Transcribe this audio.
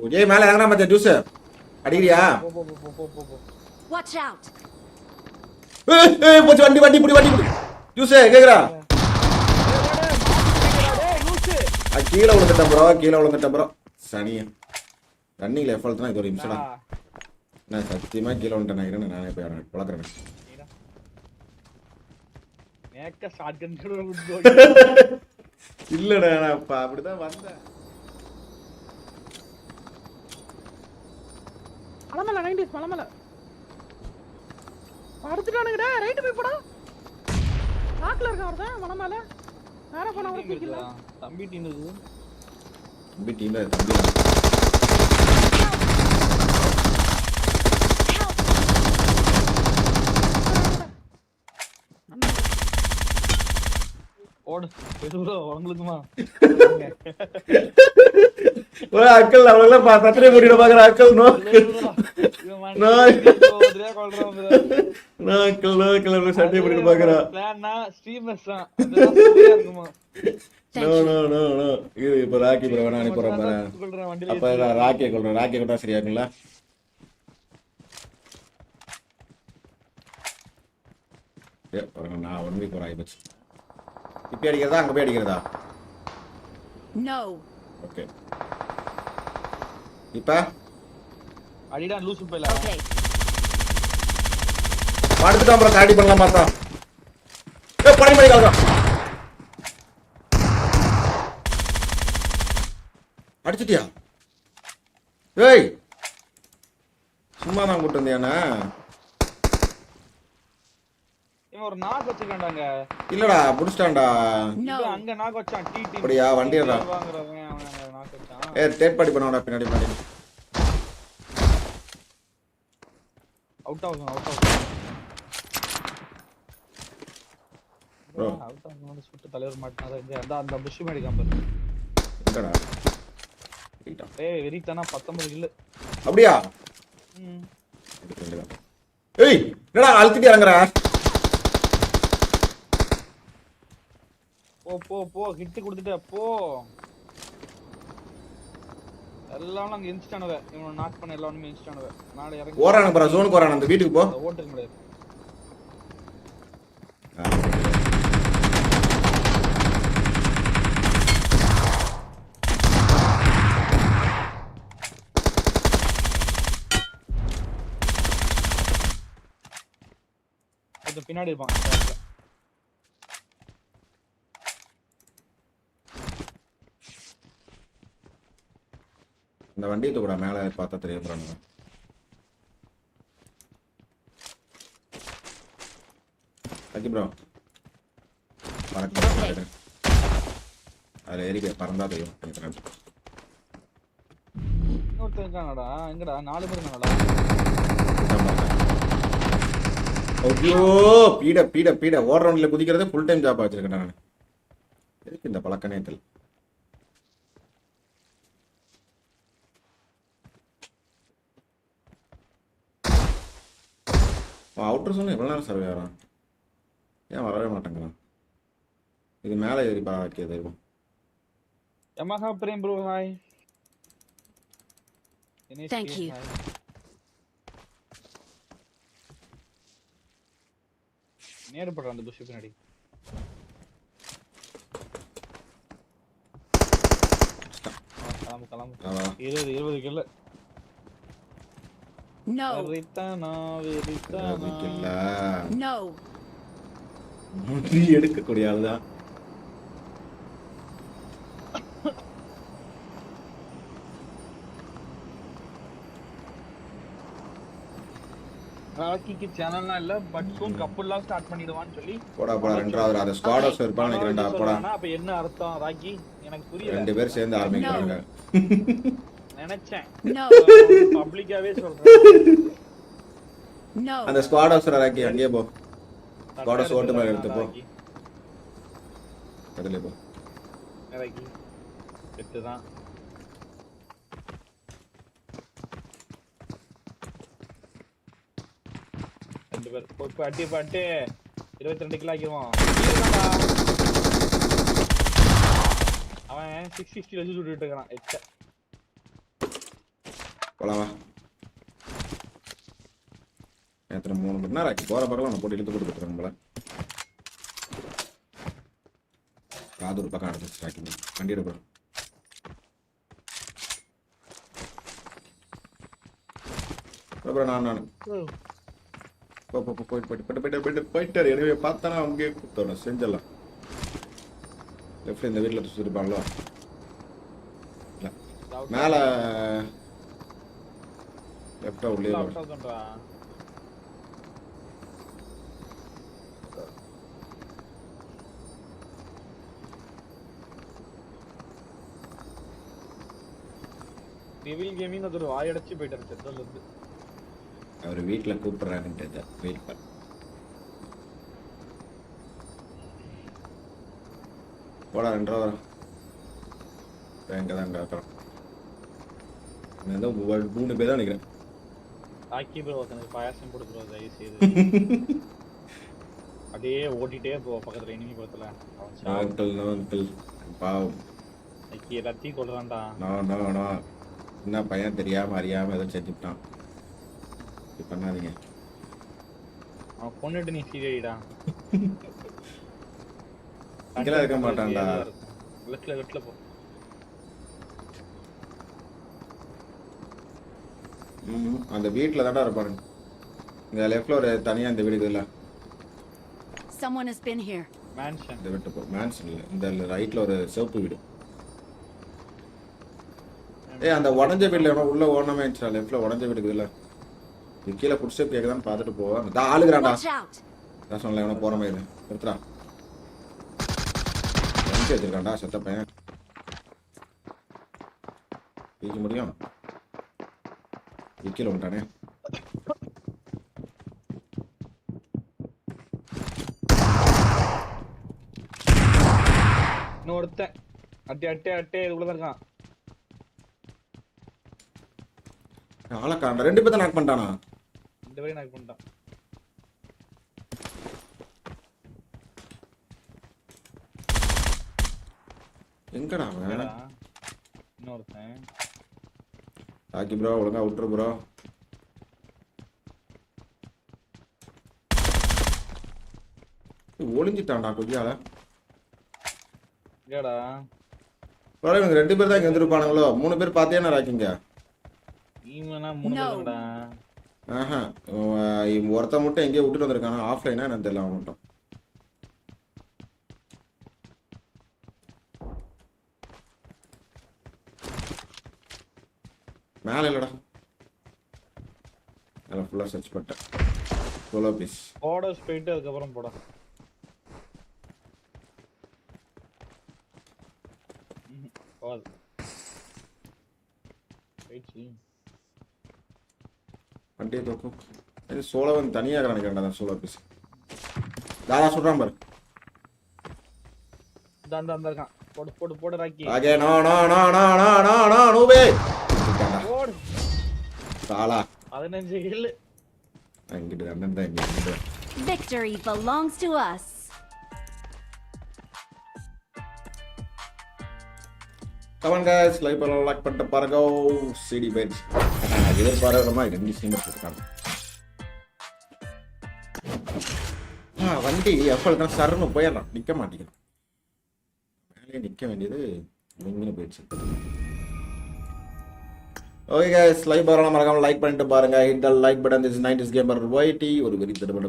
ஏய் மேல இறங்கினா மச்சான் ஜூஸ் அடிக்கிறியா? போ போ போ போ போ போ போ Watch out! ஏய், ஏய் போச்சு வண்டி வண்டி புடி வண்டி புடி. ஜூஸ் கேக்குறா? கீழே விழுந்துட்டேன் ப்ரோ கீழே விழுந்துட்டேன் ப்ரோ சனியா ரன்னிங்ல எஃபால் தான் இது ஒரு நிமிஷம் நான் சத்தியமா கீழே விழுந்துட்டேன் நான் நானே போய் பழக்கிறேன் மேக்க ஷாட்கன் கூட இல்லடா நான் அப்ப அப்படிதான் வந்தேன். மலமல நைன்டிஸ் மலமல. படுத்துட்டானுங்கடா. ரைட்டு போய் போடா. நாக்குல இருக்க ஒருத்தன் மலமல. வேற போன ஒரு தம்பி டீம் இருக்குது தம்பி டீம்ல தம்பி ஓடு. உங்களுக்குமா ஒரு அக்கல் அவங்கள பா சத்திரிய போட்டிட பாக்குற அக்கல் நோ நான் நோ. அக்கல் நோ அக்கல் சத்திரிய போட்டிட பாக்குறா ஸ்ட்ரீமர்ஸ் தான். இருக்குமா? No no no no. இது இப்ப ராக்கி ப்ரோ வேணா அனுப்புறேன் பாரு. அப்ப நான் ராக்கியை கொள்றேன் ராக்கியை கொண்டா சரியா இருக்குங்களா ஏ, பாருங்க, நான் ஒன் வீக் ஒரு ஆயிப்போச்சு. இப்ப அடிக்கிறதா அங்க போய் அடிக்கிறதா! ஓகே இப்ப? அடிடா லூசு போயில. படுத்துட்டு அப்புறம் காடி பண்ணலாம் பார்த்தா ஏ படி படி கலக்கம் அடிச்சிட்டியா? ஏய் சும்மா தான் கூட்டு வந்தியாண்ணா ஒரு நாக் வச்சிருக்கான்டாங்க. இல்லடா புடிச்சிட்டான்டா! அங்க நாக் வச்சான். டி டி அப்படியா? வண்டி ஏறா. நாக் வச்சான். ஏ டேட் படி பண்ணோடா பின்னாடி பின்னாடி. அவுட் ஆகும் அவுட் ஆகும். அவுட் ஆகும் சுட்டு தலைவர் மாட்டினாரு அந்த அந்த புஷ் மேடி காம்பர் எங்கடா. ஏய் வெறித்தானா 19 கில்லு அப்படியா? ம். ஏய் என்னடா அழுத்திட்டு இறங்குற போ போ போ ஹிட் கொடுத்துட்ட போ. எல்லாம் அங்க இன்ஸ்டானவ இவனை நாக் பண்ண எல்லாமே இன்ஸ்டானவ நாளை இறங்கி ஓரான பாரு ஜோனுக்கு ஓரான அந்த வீட்டுக்கு போ. ஓட்டுக்க முடியாது பின்னாடி இருப்பான். இந்த வண்டியை தூக்குடா மேலே பார்த்தா தெரிய போறானுங்க. லக்கி ப்ரோ பறக்க அதில் பறந்தா தெரியும் நினைக்கிறேன். இன்னொருத்தன் இருக்கானடா எங்கடா? நாலு பேர் ஐயோ பீட பீட பீட. ஓடுற வண்டியில் குதிக்கிறதே ஃபுல் டைம் ஜாப் வச்சிருக்கேன் நான். எதுக்கு இந்த பழக்கனே தெரியல. அவுட்டர் சொன்ன எவ்வளோ நேரம் சர்வே ஆகிறான் ஏன் வரவே மாட்டேங்கிறான் இது மேலே ஏறி பா வைக்கியது இருக்கும் Yamaha Prem bro, hi. Thank you. Nehru படுற அந்த புஷ் பின்னாடி. ஆ, கிளம்பு கிளம்பு. இருபது இருபது கில்ல No! No! முடி எடுக்கக்கூடிய ஆளுதான். ராக்கிக்கு சேனல்லாம் இல்ல பட் சூன் கப்புல்லாம் ஸ்டார்ட் பண்ணிடுவான்னு சொல்லி. போடா போடா ரெண்டாவது அந்த ஸ்குவாடர்ஸ் இருப்பான்னு நினைக்கிறேன்டா. போடா. அப்ப என்ன அர்த்தம் ராக்கி? எனக்கு புரியல. ரெண்டு பேர் சேர்ந்து ஆரம்பிக்கிறாங்க நினைச்சேன்! பப்ளிக்காவே சொல்றேன்! அந்த ஸ்குவாடர்ஸ் ராக்கி அங்கேயே போ. ஸ்குவாடர்ஸ் ஓட்டு மேல எடுத்து போ. அதுல போ. ராக்கி ரெண்டு பேர். போய் பாட்டி பாட்டு இருபத்தி ரெண்டு கிலோ ஆக்கிடுவான் அவன் சிக்ஸ் சிக்ஸ்டி வச்சு சுட்டுட்டு இருக்கான். எச்ச. போலாம்? வா எத்தனை மூணு மணி நேரம் ஆச்சு போகிற பக்கம் நான் போட்டு இழுத்து கொடுத்துருக்கேன் போல. காது ஒரு பக்கம் அடைச்சு ஸ்டாக்கிங் வண்டி எடுக்கிறோம் அப்புறம் நான் நான் போயிட்டு போயிட்டு போயிட்டு போயிட்டு போயிட்டு போயிட்டாரு எனவே பார்த்தானா அங்கேயே கொடுத்தோம் செஞ்சிடலாம். லெஃப்ட்ல இந்த வீட்டில் சுற்றிருப்பாங்களோ மேலே லெஃப்டாக உள்ளே டெவில் கேமிங் அது ஒரு வாயடைச்சு போயிட்டாரு செத்தல இருந்து அவர் வீட்டில் கூப்பிட்றாருன்ட்டு வெயிட் பண்ண போடா ரெண்டு ரூபா வரும் எங்கே தான் ஒரு மூணு பேர் தான் நினைக்கிறேன் ஆக்கி ப்ரோ எனக்கு பாயாசம் கொடுத்துருவோம் தயவு செய்து அப்படியே ஓட்டிட்டே போ பக்கத்துல இனிமே பக்கத்துல. அங்கிள் நோ அங்கிள் பாவம். ஆக்கி எல்லாத்தையும் கொள்றான்டா நோ நோ நோ என்ன பையன் தெரியாமல் அறியாமல் ஏதோ செஞ்சுட்டான் இப்படி பண்ணாதீங்க. அவன் கொண்டுட்டு நீ சீரியடா இங்கெல்லாம் இருக்க மாட்டான்டா. லெஃப்ட்ல லெஃப்ட்ல போ. அந்த வீட்டில் தான்டா இருப்பானுங்க இந்த லெஃப்டில் ஒரு தனியாக இந்த வீடு இருக்குதுல்ல. Someone has been here. Mansion இந்த வீட்டு போ மேன்ஷன் இல்லை. இந்த ரைட்டில் ஒரு சிவப்பு வீடு. ஏய் அந்த உடஞ்ச வீட்டில் எவனோ உள்ள இருந்துச்சா. லெஃப்டில் உடஞ்ச வீடு இருக்குதுல்ல. இது கீழே ஃபுட் கேட்குதான்னு பார்த்துட்டு போவா அந்த ஆளுகிறான்டா! நான் சொன்னல எவனோ போகிற மாதிரி நிறுத்துறா எங்கே வச்சிருக்கான்டா செத்த பையன். முடியும். விக்கல வந்துட்டானே. இன்னொருத்தன் அட்டே அட்டே அட்டே இதுக்குள்ள தான் இருக்கான். ஆளக்காண்ட ரெண்டு பேர்த்த நாக் பண்ணிட்டானா? இந்த வரையும் நான் பண்ணிட்டான். எங்கடா அவன்? இன்னொருத்தன். ராக்கி ப்ரோ ஒழுங்கா விட்டுரு ப்ரோ ஒளிஞ்சிட்டான்டா கொய்யால. இல்லடா ப்ரோ இவங்க ரெண்டு பேர் தான் இங்க வந்துருப்பானுங்களோ? மூணு பேர் பார்த்தேன்னா ராக்கிங்க? இவனா மூணு No. பேருடா ஆஹா. ஒருத்தன் மட்டும் எங்கேயோ விட்டுட்டு வந்திருக்கானா? ஆஃப்லைனா எனக்கு தெரியல அவன் மட்டும் மேலே இல்லடா. நல்லா ஃபுல்லாக சர்ச் பண்ணிட்டேன். சோலோ பீஸ் ஆர்டர்ஸ் போயிட்டு அதுக்கப்புறம் போடா. போகாது வண்டியை தூக்கும். இது சோழவன் தனியாக நினைக்கிறேன்டா தான் சோலோ பீஸ் தாரா சொல்கிறான் பாரு. அந்த அந்த இருக்கான். போடு போடு போடு Rocky. Okay no no no no no no no நூபே. சாலா பதினஞ்சு கில்லு இங்கிட்டு அண்ணன் தான் இங்க Victory belongs to us. Come on guys. Like பண்ண லைக் பண்ணிட்டு பாருங்க சிடி பெஞ்ச் எதிர்பாராத மாதிரி ரெண்டு சீமர் போட்டுருக்காங்க ஆ வண்டி எப்போ தான் சருன்னு போயிடலாம் நிற்க மாட்டேங்குது மேலே நிற்க வேண்டியது நீங்களும் போயிடுச்சு ஓகே கைஸ் லைக் பண்ணலாம் மறக்காம லைக் பண்ணிட்டு பாருங்க. Hit like button this nineties gamer YT ஒரு வெறி தடவை